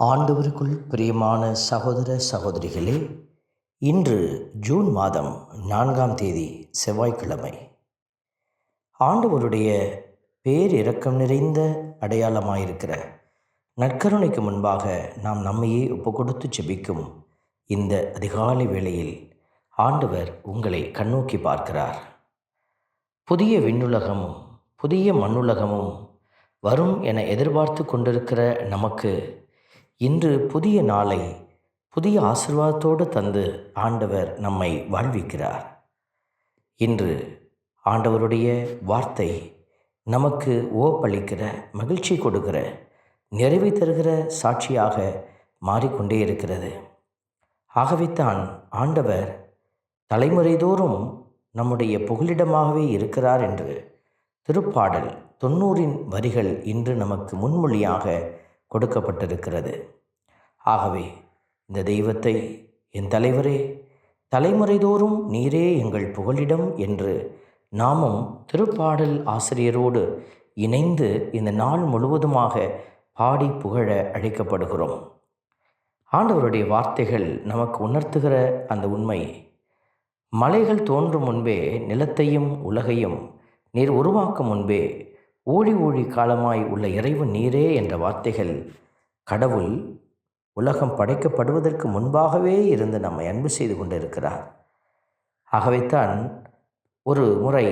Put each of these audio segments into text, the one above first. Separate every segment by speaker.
Speaker 1: ஆண்டவருக்குள் பிரியமான சகோதர சகோதரிகளே இன்று ஜூன் மாதம் நான்காம் தேதி செவ்வாய்க்கிழமை. ஆண்டவருடைய பேரிரக்கம் நிறைந்த அடையாளமாயிருக்கிற நற்கருணைக்கு முன்பாக நாம் நம்மையே ஒப்பு கொடுத்து செபிக்கும் இந்த அதிகாலை வேளையில் ஆண்டவர் உங்களை கண்ணோக்கி பார்க்கிறார். புதிய விண்ணுலகமும் புதிய மண்ணுலகமும் வரும் என எதிர்பார்த்து கொண்டிருக்கிற நமக்கு இன்று புதிய நாளை புதிய ஆசிர்வாதத்தோடு தந்து ஆண்டவர் நம்மை வாழ்விக்கிறார். இன்று ஆண்டவருடைய வார்த்தை நமக்கு ஓப்பளிக்கிற மகிழ்ச்சி கொடுக்கிற நிறைவை தருகிற சாட்சியாக மாறிக்கொண்டே இருக்கிறது. ஆகவேத்தான் ஆண்டவர் தலைமுறைதோறும் நம்முடைய புகலிடமாகவே இருக்கிறார் என்று திருப்பாடல் தொண்ணூறின் வரிகள் இன்று நமக்கு முன்மொழியாக கொடுக்கப்பட்டிருக்கிறது. ஆகவே இந்த தெய்வத்தை என் தலைவரே தலைமுறைதோறும் நீரே எங்கள் புகலிடம் என்று நாமும் திருப்பாடல் ஆசிரியரோடு இணைந்து இந்த நாள் முழுவதுமாக பாடி புகழ அழைக்கப்படுகிறோம். ஆண்டவருடைய வார்த்தைகள் நமக்கு உணர்த்துகிற அந்த உண்மை மலைகள் தோன்றும் முன்பே நிலத்தையும் உலகையும் நீர் உருவாக்கும் முன்பே ஓடி ஓடி காலமாய் உள்ள இறைவன் நீரே என்ற வார்த்தைகள் கடவுள் உலகம் படைக்கப்படுவதற்கு முன்பாகவே இருந்து நம்மை அன்பு செய்து கொண்டிருக்கிறார். ஆகவேத்தான் ஒரு முறை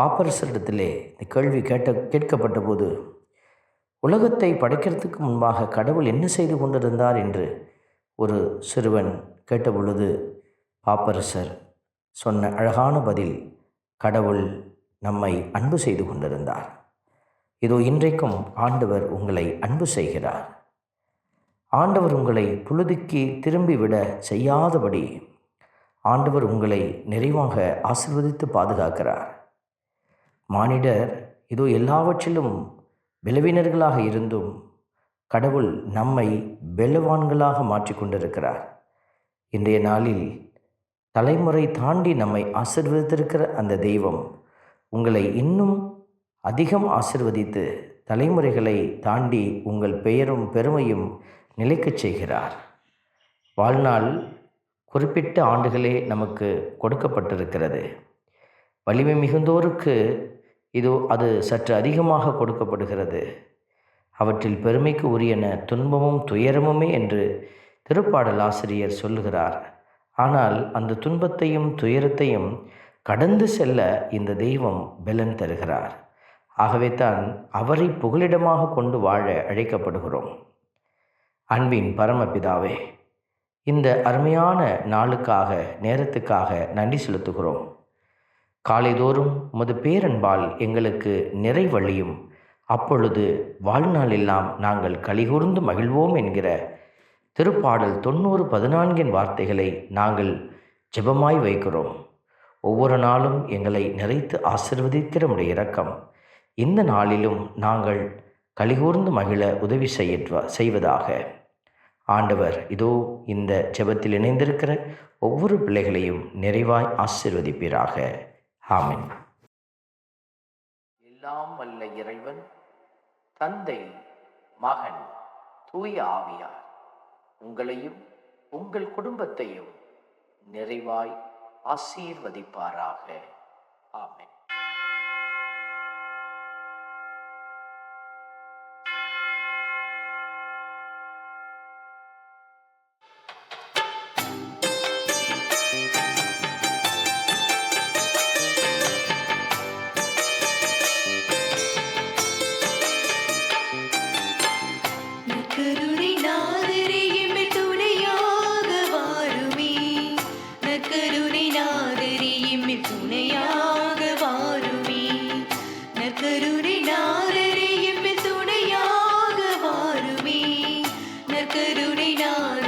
Speaker 1: பாப்பரசரிடத்திலே இந்த கேள்வி கேட்ட கேட்கப்பட்ட போது உலகத்தை படைக்கிறதுக்கு முன்பாக கடவுள் என்ன செய்து கொண்டிருந்தார் என்று ஒரு சிறுவன் கேட்டபொழுது பாப்பரசர் சொன்ன அழகான பதில் கடவுள் நம்மை அன்பு செய்து கொண்டிருந்தார். இதோ இன்றைக்கும் ஆண்டவர் உங்களை அன்பு செய்கிறார். ஆண்டவர் உங்களை புழுதிக்கு திரும்பிவிட செய்யாதபடி ஆண்டவர் உங்களை நிறைவாக ஆசிர்வதித்து பாதுகாக்கிறார். மானிடர் இதோ எல்லாவற்றிலும் விளவினர்களாக இருந்தும் கடவுள் நம்மை பலவான்களாக மாற்றிக்கொண்டிருக்கிறார் இன்றைய நாளில் தலைமுறை தாண்டி நம்மை ஆசிர்வதித்திருக்கிற அந்த தெய்வம் உங்களை இன்னும் அதிகம் ஆசிர்வதித்து தலைமுறைகளை தாண்டி உங்கள் பெயரும் பெருமையும் நிலைக்கச் செய்கிறார். வாழ்நாள் குறிப்பிட்ட ஆண்டுகளே நமக்கு கொடுக்கப்பட்டிருக்கிறது. வலிமை மிகுந்தோருக்கு இதோ அது சற்று அதிகமாக கொடுக்கப்படுகிறது. அவற்றில் பெருமைக்கு உரியன துன்பமும் துயரமுமே என்று திருப்பாடல் ஆசிரியர் சொல்லுகிறார். ஆனால் அந்த துன்பத்தையும் துயரத்தையும் கடந்து செல்ல இந்த தெய்வம் பலன் தருகிறார். ஆகவே தான் அவரை புகலிடமாக கொண்டு வாழ அழைக்கப்படுகிறோம். அன்பின் பரமபிதாவே இந்த அருமையான நாளுக்காக நேரத்துக்காக நன்றி செலுத்துகிறோம். காலைதோறும் உமது பேரன்பால் எங்களுக்கு நிறைவழியும். அப்பொழுது வாழ்நாளெல்லாம் நாங்கள் கலிகூர்ந்து மகிழ்வோம் என்கிற திருப்பாடல் தொண்ணூறு பதினான்கின் வார்த்தைகளை நாங்கள் ஜெபமாய் வைக்கிறோம். ஒவ்வொரு நாளும் எங்களை நிறைத்து ஆசிர்வதிக்கிற உடைய இரக்கம். இந்த நாளிலும் நாங்கள் கலிகூர்ந்து மகிழ உதவி செய்ய செய்வதாக. ஆண்டவர் இதோ இந்த ஜெபத்தில் இணைந்திருக்கிற ஒவ்வொரு பிள்ளைகளையும் நிறைவாய் ஆசிர்வதிப்பீராக. ஆமின். எல்லாம் வல்ல இறைவன் தந்தை மகன் தூய ஆவியார் உங்களையும் உங்கள் குடும்பத்தையும் நிறைவாய் ஆசீர்வதிப்பாராக. ஆமென்.
Speaker 2: know